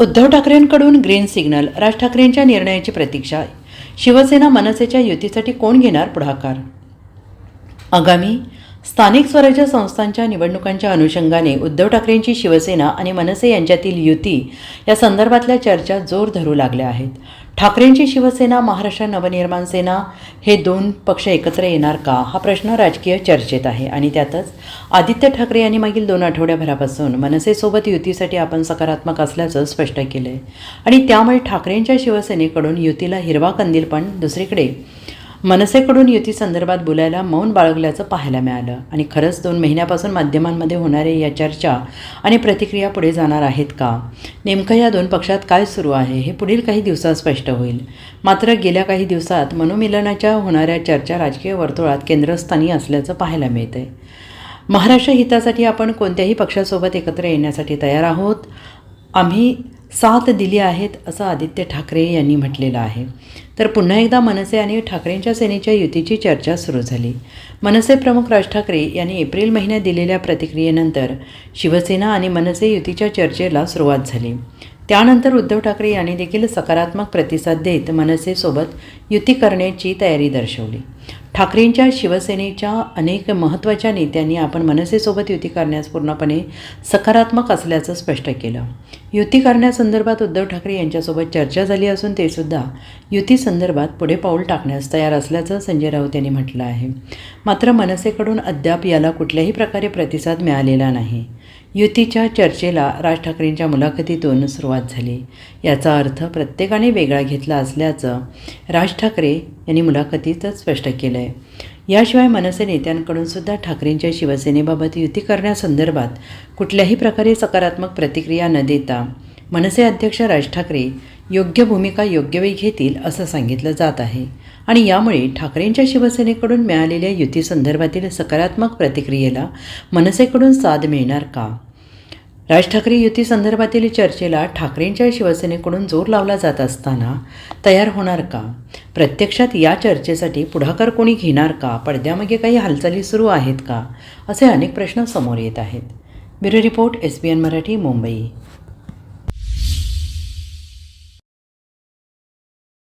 उद्धव ठाकरेंकडून green signal Raj ठाकरेंच्या निर्णयाची प्रतीक्षा शिवसेना मनसेच्या युतीसाठी कोण घेणार पुढाकार? आगामी स्थानिक स्वराज्य संस्थांच्या निवडणुकांच्या अनुषंगाने उद्धव ठाकरेंची शिवसेना आणि मनसे यांच्यातील युती या संदर्भातल्या चर्चा जोर धरू लागल्या आहेत. ठाकरेंची शिवसेना महाराष्ट्र नवनिर्माण सेना हे दोन पक्ष एकत्र येणार का? हा प्रश्न राजकीय चर्चेत आहे आणि त्यातच आदित्य ठाकरे यांनी मागील दोन आठवड्याभरापासून मनसेसोबत युतीसाठी आपण सकारात्मक असल्याचं स्पष्ट केलं आहे आणि त्यामुळे ठाकरेंच्या शिवसेनेकडून युतीला हिरवा कंदील पण दुसरीकडे. मनसेकडून युतीसंदर्भात बोलायला मौन बाळगल्याचं पाहायला मिळालं. आणि खरंच दोन महिन्यापासून माध्यमांमध्ये होणाऱ्या या चर्चा आणि प्रतिक्रिया पुढे जाणार आहेत का? नेमकं या दोन पक्षात काय सुरू आहे हे पुढील काही दिवसात स्पष्ट होईल. मात्र गेल्या काही दिवसात मनोमिलनाच्या होणाऱ्या चर्चा राजकीय वर्तुळात केंद्रस्थानी असल्याचं पाहायला मिळतं आहे महाराष्ट्र हितासाठी आपण कोणत्याही पक्षासोबत एकत्र येण्यासाठी तयार आहोत? आम्ही साथ दिली आहेत असं आदित्य ठाकरे यांनी म्हटलेलं आहे. तर पुन्हा एकदा मनसे आणि ठाकरेंच्या सेनेच्या युतीची चर्चा सुरू झाली. मनसे प्रमुख राज ठाकरे यांनी एप्रिल महिन्यात दिलेल्या प्रतिक्रियेनंतर शिवसेना आणि मनसे युतीच्या चर्चेला सुरुवात झाली. त्यानंतर उद्धव ठाकरे यांनी देखील सकारात्मक प्रतिसाद देत मनसेसोबत युती करण्याची तयारी दर्शवली. ठाकरेंच्या शिवसेनेच्या अनेक महत्त्वाच्या नेत्यांनी आपण मनसेसोबत युती करण्यास पूर्णपणे सकारात्मक असल्याचं स्पष्ट केलं. युती करण्यासंदर्भात उद्धव ठाकरे यांच्यासोबत चर्चा झाली असून ते सुद्धा युती संदर्भात पुढे पाऊल टाकण्यास तयार असल्याचं संजय राऊत यांनी म्हटलं आहे. मात्र मनसेकडून अद्याप याला कुठल्याही प्रकारे प्रतिसाद मिळालेला नाही. युतीच्या चर्चेला राज ठाकरेंच्या मुलाखतीतून सुरुवात झाली. याचा अर्थ प्रत्येकाने वेगळा घेतला असल्याचं राज ठाकरे यांनी मुलाखतीतच स्पष्ट केलं आहे याशिवाय मनसे नेत्यांकडून सुद्धा ठाकरेंच्या शिवसेनेबाबत युती करण्यासंदर्भात कुठल्याही प्रकारे सकारात्मक प्रतिक्रिया न देता मनसे अध्यक्ष राज ठाकरे योग्य भूमिका योग्य वेळी घेतील असं सांगितलं जात आहे. आणि यामुळे ठाकरेंच्या शिवसेनेकडून मिळालेल्या युतीसंदर्भातील सकारात्मक प्रतिक्रियेला मनसेकडून साथ मिळणार का? राज ठाकरे युती संदर्भातील चर्चेला ठाकरेंच्या शिवसेनेकडून जोर लावला जात असताना तयार होणार का? प्रत्यक्षात या चर्चेसाठी पुढाकार कोणी घेणार का? पडद्यामागे काही हालचाली सुरू आहेत का? असे अनेक प्रश्न समोर येत आहेत. Bureau report S B N Marathi Mumbai.